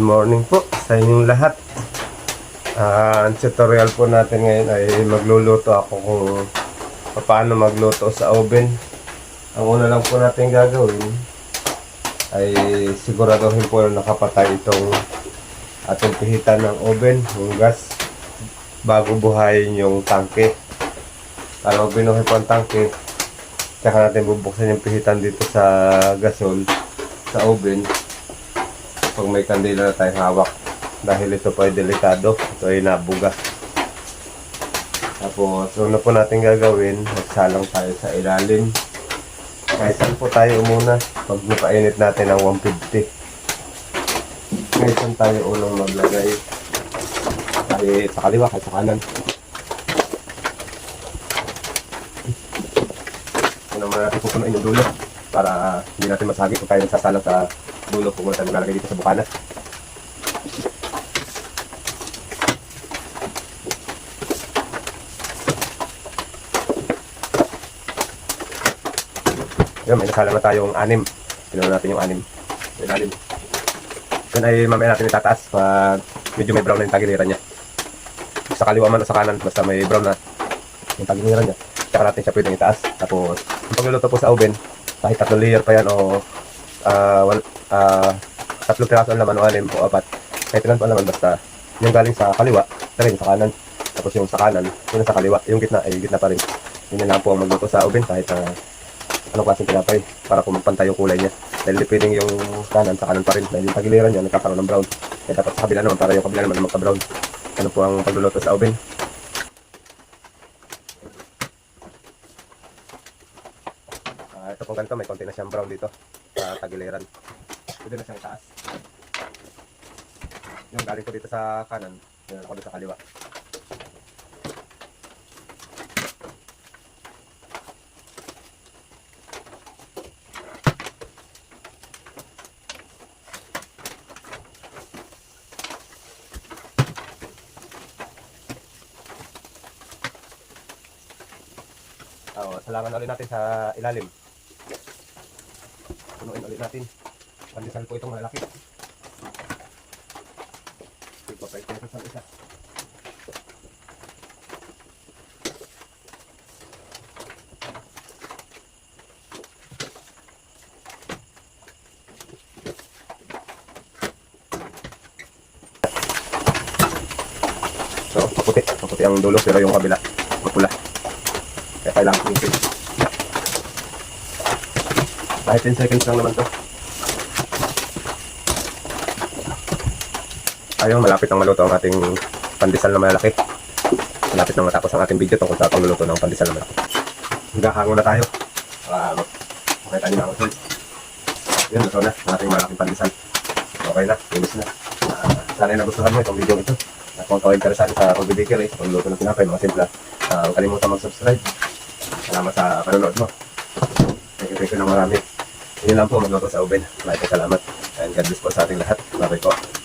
Morning po sa inyong lahat. Ah, ang tutorial po natin ngayon ay magluluto ako kung paano magluto sa oven. Ang una lang po natin gagawin ay siguraduhin po na nakapatay itong ating pihitan ng oven, yung gas, bago buhayin yung tangke. Para binuhay po ang tangke, tsaka natin bubuksan yung pihitan dito sa gasol, sa oven pag may kandila na tayong hawak. Dahil ito po ay delikado. Ito ay nabuga. Tapos una po natin gagawin? Magsalang tayo sa ilalim. Kahit saan po tayo muna pag napainit natin ng 150 kahit saan tayo unang maglagay. Kahit sa kaliwa kahit sa kanan. Una muna natin pupunuin yung dulo para hindi natin masagi kung tayo nagsasalang sa dulo kung tayo maglalagay dito sa bukana. Yan, may nasala na tayong anim. Pinuha natin yung anim. Ilalim. Yan ay mamaya natin itataas pag medyo may brown na yung tagiliran niya. Sa kaliwa man o sa kanan, basta may brown na yung tagiliran niya. Tsaka natin siya pwedeng itaas. Tapos, yung pagluluto po sa oven, kahit tatlong layer pa yan o ah wal, ah tatlong piraso ang laman o anim o apat. Kahit ilan pa ang laman, basta yung galing sa kaliwa, na rin sa kanan. Tapos yung sa kanan, yung sa kaliwa, yung gitna ay gitna pa rin. Yun lang po ang magluto sa oven kahit na anong klaseng tinapay para po magpantay yung kulay niya. Dahil depending yung kanan sa kanan pa rin. Dahil yung tagiliran niya nagkakaroon ng brown. Kaya dapat sa kabila naman para yung kabila naman na magka-brown. Ano po ang pagluluto sa oven. Ah, ito pong ganito, may konti na siyang brown dito sa tagiliran. Pwede na siyang taas. Yung galing ko dito sa kanan, yun ako dito sa kaliwa. Oo, salangan ulit natin sa ilalim. Ulit natin. Pandesal po itong malaki. Pa ito sa isa. So, maputi. Maputi ang dulo pero yung kabila mapula. Kaya kailangan ko ipin. Kahit 10 seconds lang naman to. Ayun, malapit nang maluto ang ating pandesal na malaki. Malapit nang matapos ang ating video tungkol sa pagluluto ng pandesal na malaki. Hanggahango na tayo. Para makita niyo ang results. Yun, luto na ang ating malaking pandesal. Okay na, finish na. Uh, sana ay nagustuhan mo itong video ito. At kung ikaw ay interesado sa pagbibigay, sa pagluluto ng tinapay, mga simpla, uh, huwag kalimutan mag-subscribe. Salamat sa panonood mo. Thank you, thank you na marami. Yun lang po, sa oven. Maraming salamat. And God bless po sa ating lahat. Bye po.